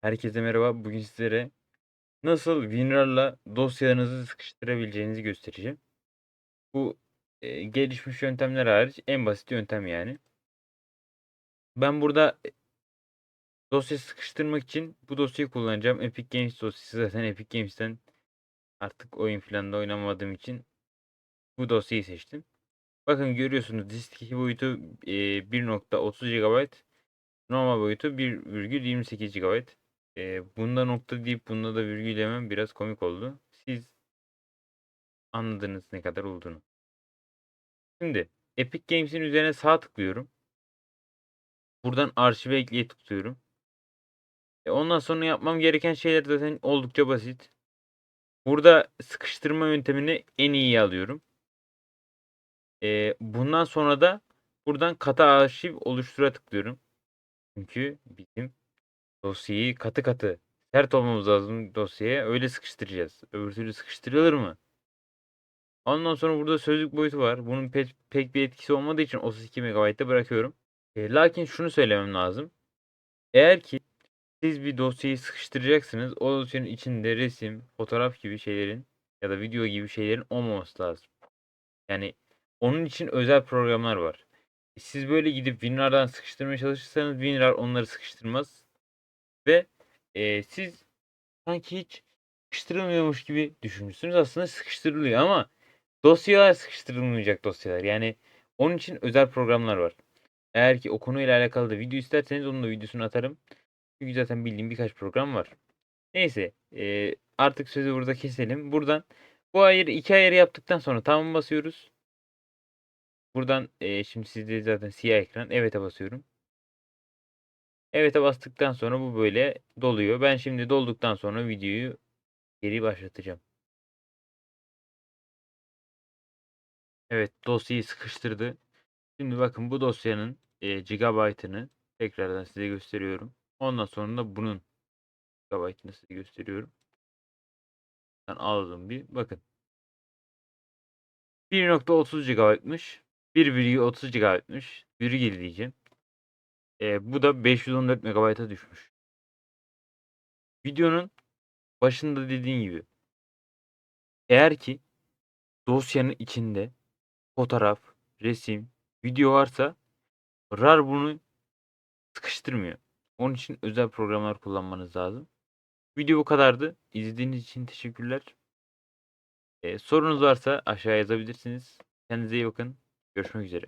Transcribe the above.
Herkese merhaba. Bugün sizlere nasıl WinRAR'la dosyalarınızı sıkıştırabileceğinizi göstereceğim. Bu e, gelişmiş yöntemler hariç en basit yöntem yani. Ben burada e, dosya sıkıştırmak için bu dosyayı kullanacağım. Epic Games dosyası zaten Epic Games'ten artık oyun falan da oynamadığım için bu dosyayı seçtim. Bakın görüyorsunuz disk boyutu e, 1.30 GB, normal boyutu 1,28 GB. Eee, bunda nokta deyip bunda da virgül demem biraz komik oldu. Siz anladınız ne kadar olduğunu. Şimdi Epic Games'in üzerine sağ tıklıyorum. Buradan arşive ekleye tıklıyorum. E ondan sonra yapmam gereken şeyler zaten oldukça basit. Burada sıkıştırma yöntemini en iyi alıyorum. E, bundan sonra da buradan kata arşiv oluştura tıklıyorum. Çünkü bizim dosyayı katı katı sert olmamız lazım dosyaya. Öyle sıkıştıracağız. Öbür türlü sıkıştırılır mı? Ondan sonra burada sözlük boyutu var. Bunun pek, pek bir etkisi olmadığı için 32 MB'da bırakıyorum. E, lakin şunu söylemem lazım. Eğer ki siz bir dosyayı sıkıştıracaksınız. O dosyanın içinde resim, fotoğraf gibi şeylerin ya da video gibi şeylerin olmaması lazım. Yani onun için özel programlar var. Siz böyle gidip WinRAR'dan sıkıştırmaya çalışırsanız WinRAR onları sıkıştırmaz. Ve e, siz sanki hiç sıkıştırılmıyormuş gibi düşünürsünüz. Aslında sıkıştırılıyor ama dosyalar sıkıştırılmayacak dosyalar. Yani onun için özel programlar var. Eğer ki o konuyla alakalı da video isterseniz onun da videosunu atarım. Çünkü zaten bildiğim birkaç program var. Neyse e, artık sözü burada keselim. Buradan bu ayarı iki ayarı yaptıktan sonra tamam basıyoruz. Buradan e, şimdi sizde zaten siyah ekran. Evet'e basıyorum. Evet'e bastıktan sonra bu böyle doluyor. Ben şimdi dolduktan sonra videoyu geri başlatacağım. Evet dosyayı sıkıştırdı. Şimdi bakın bu dosyanın e, gigabaytını tekrardan size gösteriyorum. Ondan sonra da bunun gigabaytını size gösteriyorum. Ben aldım bir bakın. 1.30 GB'mış. 1,30 GB'mış. Virgül diyeceğim. E, bu da 514 MB'a düşmüş. Videonun başında dediğim gibi eğer ki dosyanın içinde fotoğraf, resim, video varsa RAR bunu sıkıştırmıyor. Onun için özel programlar kullanmanız lazım. Video bu kadardı. İzlediğiniz için teşekkürler. Ee, sorunuz varsa aşağı yazabilirsiniz. Kendinize iyi bakın. Görüşmek üzere.